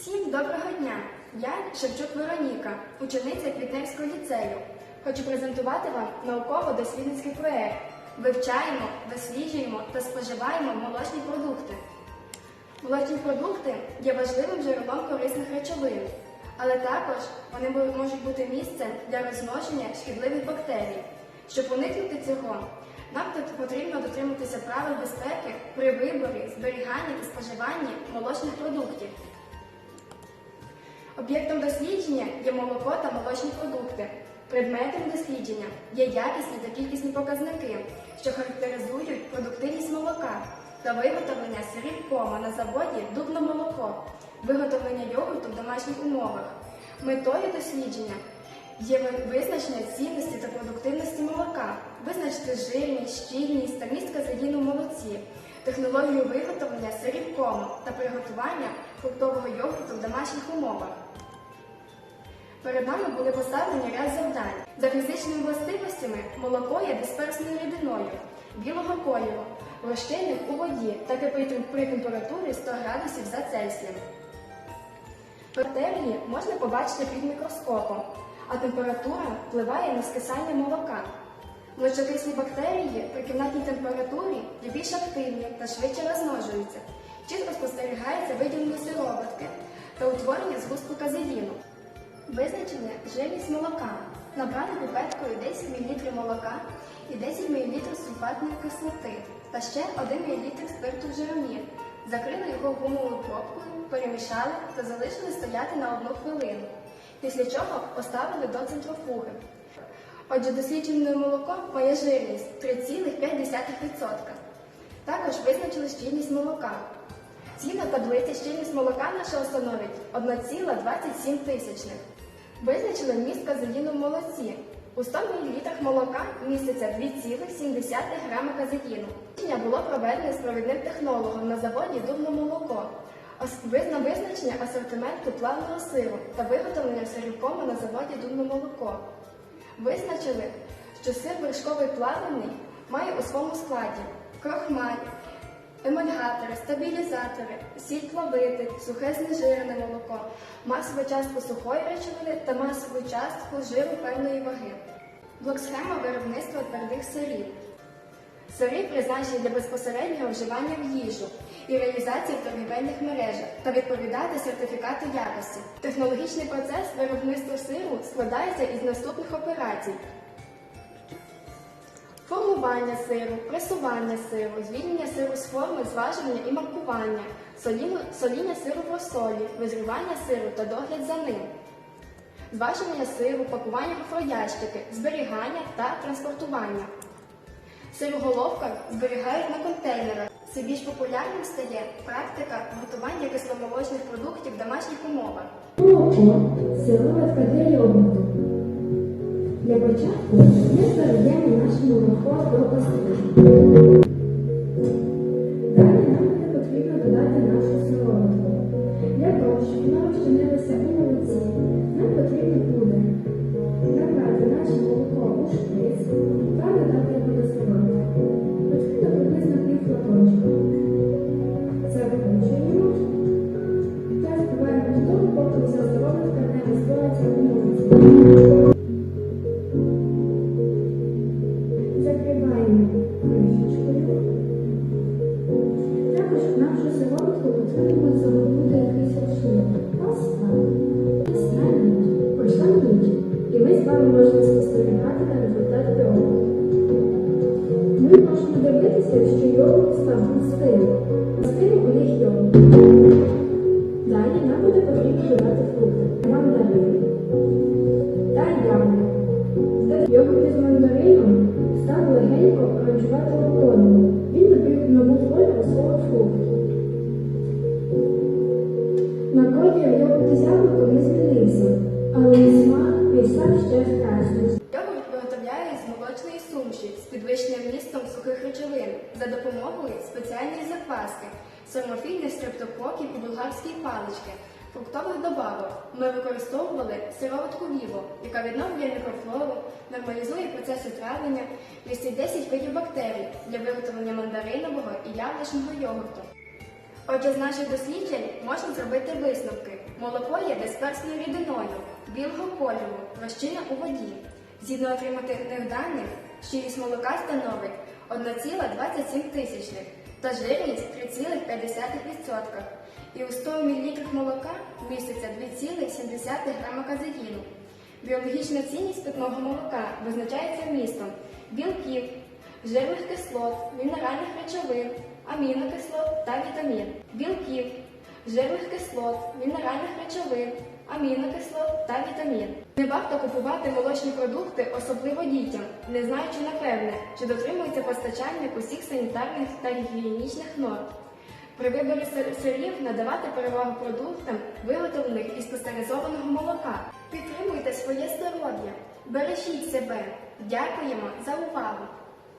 Всім доброго дня! Я Шевчук Вероніка, учениця Квітневського ліцею. Хочу презентувати вам науково-дослідницький проєкт. Вивчаємо, досліджуємо та споживаємо молочні продукти. Молочні продукти є важливим джерелом корисних речовин, але також вони можуть бути місцем для розмноження шкідливих бактерій. Щоб уникнути цього, нам тут потрібно дотримуватися правил безпеки при виборі, зберіганні та споживанні молочних продуктів. Об'єктом дослідження є молоко та молочні продукти. Предметом дослідження є якісні та кількісні показники, що характеризують продуктивність молока та виготовлення сирів кома на заводі дубно молоко, виготовлення йогурту в домашніх умовах. Метою дослідження є визначення цінності та продуктивності молока, визначити жирність, щільність та міст казеїну в молоці, технологію виготовлення сирів кому та приготування фруктового йогурту в домашніх умовах. Перед нами були поставлені ряд завдань. За фізичними властивостями молоко є дисперсною рідиною білого кольору, розчинним у воді та кипить при температурі 100 градусів за Цельсієм. Бактерії можна побачити під мікроскопом, а температура впливає на скисання молока. Молочокислі бактерії при кімнатній температурі є більш активні та швидше розмножуються. Чітко спостерігається виділення сироватки та утворення згустку казеїну. Визначення жирність молока. Набрати піпеткою 10 мл молока і 10 мл сульфатної кислоти та ще 1 мл спирту жиромір. Закрили його гумовою пробкою, перемішали та залишили стояти на одну хвилину. Після чого поставили до центрофуги. Отже, досліджене молоко має жирність 3,5%. Також визначили щільність молока. Згідно таблиці щільність молока нашого становить 1,27 тисячних. Визначили міст казеїну в молоці. У 100 мл молока міститься 2,7 грами казеїну. Дослідження було проведене з провідним технологом на заводі Дубно молоко. Визна визначення асортименту плавного сиру та виготовлення сирівкому на заводі Дубно молоко. Визначили, що сир вершковий плавлений має у своєму складі крохмаль, емульгатори, стабілізатори, сіль плавити, сухе знежирене молоко, масову частку сухої речовини та масову частку жиру певної ваги. Блок-схема виробництва твердих сирів. Сири призначені для безпосереднього вживання в їжу і реалізації в торгівельних мережах та відповідати сертифікату якості. Технологічний процес виробництва сиру складається із наступних операцій: формування сиру, пресування сиру, звільнення сиру з форми, зважування і маркування, соління сиру в розсолі, визрівання сиру та догляд за ним. Зважування сиру, пакування в зберігання та транспортування. Сироголовка зберігають на контейнерах. Все більш популярним стає практика готування кисломолочних продуктів в домашніх умовах. Сироватка для йогурту. Початку ми заведемо наше молоко до пастки. Далі нам буде потрібно додати нашу сироватку. Для того, щоб вона розчинилася у молоці, нам потрібно буде Закриваємо кришечкою. Також в нашу сироватку потрібно загорнути якийсь рушник. Паста. Стануть, пройшла ніч. І ми з вами можемо спостерігати на результат йогурту. Ми можемо дивитися, що йогурт став. Густим легенько оранжуватого. Він добив нову форму свого фрукту. На колір йогурт із яблуком змінився, але і смак став ще кращим. Йогурт виготовляють з молочної сумші з підвищеним містом сухих речовин за допомогою спеціальної закваски, сормофільних стрептококів і булгарської палички, фруктових добавок. Ми використовували сироватку Віво, яка відновлює мікрофлору, нормалізує процеси травлення, містить 10 видів бактерій для виготовлення мандаринового і яблучного йогурту. Отже, з наших досліджень можна зробити висновки. Молоко є дисперсною рідиною білого кольору, розчинне у воді. Згідно отриманих даних, щирість молока становить 1,27 тисячних та жирність 3,5%. І у 100 мл молока міститься 2,7 грама казеїну. Біологічна цінність питного молока визначається вмістом білків, жирних кислот, мінеральних речовин, амінокислот та вітамін, білків, жирних кислот, мінеральних речовин, амінокислот та вітамін. Не варто купувати молочні продукти, особливо дітям, не знаючи напевне, чи дотримується постачальник усіх санітарних та гігієнічних норм. При виборі сир- сирів надавати перевагу продуктам, виготовлених із пастеризованого молока. Підтримуйте своє здоров'я, бережіть себе. Дякуємо за увагу!